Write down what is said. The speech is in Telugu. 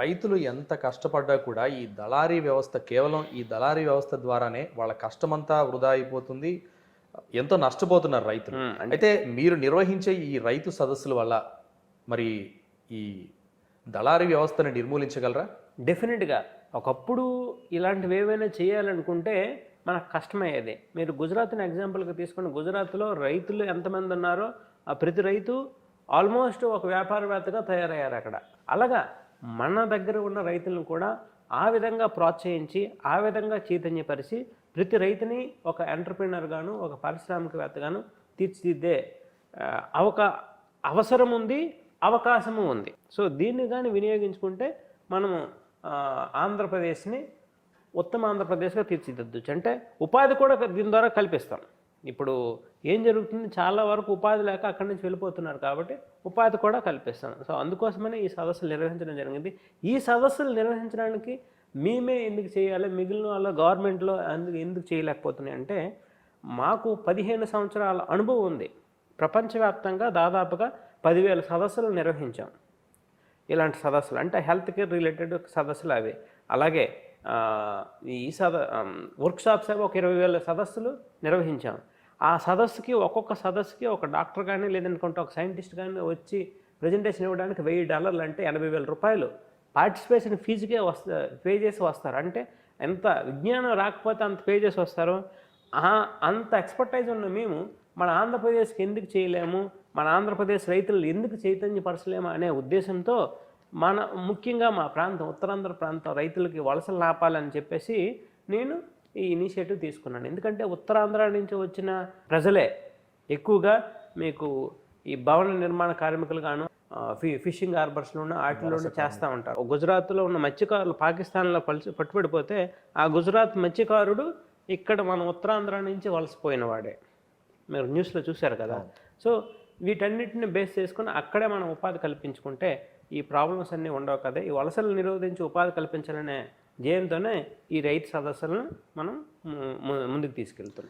రైతులు ఎంత కష్టపడ్డా కూడా ఈ దళారీ వ్యవస్థ కేవలం ఈ దళారీ వ్యవస్థ ద్వారానే వాళ్ళ కష్టమంతా వృధా అయిపోతుంది ఎంతో నష్టపోతున్నారు రైతులు. అయితే మీరు నిర్వహించే ఈ రైతు సదస్సుల వల్ల మరి ఈ దళారీ వ్యవస్థను నిర్మూలించగలరా? డెఫినెట్గా. ఒకప్పుడు ఇలాంటివి ఏవైనా చేయాలనుకుంటే మనకు కష్టమయ్యేది. మీరు గుజరాత్ని ఎగ్జాంపుల్గా తీసుకుని గుజరాత్లో రైతులు ఎంతమంది ఉన్నారో ఆ ప్రతి రైతు ఆల్మోస్ట్ ఒక వ్యాపారవేత్తగా తయారయ్యారు అక్కడ. అలాగా మన దగ్గర ఉన్న రైతులను కూడా ఆ విధంగా ప్రోత్సహించి ఆ విధంగా చైతన్యపరిచి ప్రతి రైతుని ఒక ఎంటర్ప్రినర్గాను ఒక పారిశ్రామికవేత్తగాను తీర్చిదిద్దే ఆ, అవకా అవసరం ఉంది అవకాశము ఉంది. సో దీన్ని కానీ వినియోగించుకుంటే మనము ఆంధ్రప్రదేశ్ని ఉత్తమ ఆంధ్రప్రదేశ్గా తీర్చిదిద్దచ్చు. అంటే ఉపాధి కూడా దీని ద్వారా కల్పిస్తాం. ఇప్పుడు ఏం జరుగుతుంది? చాలా వరకు ఉపాధి లేక అక్కడి నుంచి వెళ్ళిపోతున్నారు కాబట్టి ఉపాధి కూడా కల్పిస్తాం సో అందుకోసమనే ఈ సదస్సులు నిర్వహించడం జరిగింది. ఈ సదస్సులు నిర్వహించడానికి మేమే ఎందుకు చేయాలి? మిగిలిన వాళ్ళ గవర్నమెంట్లో అందుకు ఎందుకు చేయలేకపోతున్నాయి? అంటే మాకు పదిహేను సంవత్సరాల అనుభవం ఉంది. ప్రపంచవ్యాప్తంగా దాదాపుగా పదివేల సదస్సులు నిర్వహించాం. ఇలాంటి సదస్సులు అంటే హెల్త్ కేర్ రిలేటెడ్ సదస్సులు అవి. అలాగే ఈ సద వర్క్షాప్స్ అవి ఒక ఇరవై వేల సదస్సులు నిర్వహించాం. ఆ సదస్సుకి ఒక్కొక్క సదస్సుకి ఒక డాక్టర్ కానీ లేదనుకుంటే ఒక సైంటిస్ట్ కానీ వచ్చి ప్రజెంటేషన్ ఇవ్వడానికి వెయ్యి డాలర్లు అంటే ఎనభై వేల రూపాయలు. పార్టిసిపేషన్ ఫీజుకే వస్తా పే చేసి వస్తారు. అంటే ఎంత విజ్ఞానం రాకపోతే అంత పే చేసి వస్తారు. అంత ఎక్స్పర్టైజ్ ఉన్న మేము మన ఆంధ్రప్రదేశ్కి ఎందుకు చేయలేము? మన ఆంధ్రప్రదేశ్ రైతులు ఎందుకు చైతన్యపరచలేము అనే ఉద్దేశంతో మన ముఖ్యంగా మా ప్రాంతం ఉత్తరాంధ్ర ప్రాంతం రైతులకి వలసలు ఆపాలని చెప్పేసి నేను ఈ ఇనిషియేటివ్ తీసుకున్నాను. ఎందుకంటే ఉత్తరాంధ్ర నుంచి వచ్చిన ప్రజలే ఎక్కువగా మీకు ఈ భవన నిర్మాణ కార్మికులు గాను ఫి ఫిషింగ్ హార్బర్స్లోనూ వాటిలోనూ చేస్తూ ఉంటారు. గుజరాత్లో ఉన్న మత్స్యకారులు పాకిస్తాన్లో పలిసి పట్టుబడిపోతే ఆ గుజరాత్ మత్స్యకారుడు ఇక్కడ మన ఉత్తరాంధ్ర నుంచి వలసపోయిన వాడే. మీరు న్యూస్లో చూశారు కదా. సో వీటన్నిటిని బేస్ చేసుకుని అక్కడే మనం ఉపాధి కల్పించుకుంటే ఈ ప్రాబ్లమ్స్ అన్నీ ఉండవు కదా. ఈ వలసలు నిరోధించి ఉపాధి కల్పించాలనే ధ్యేయంతోనే ఈ రైతు సదస్సులను మనం ముందుకు తీసుకెళ్తున్నాం.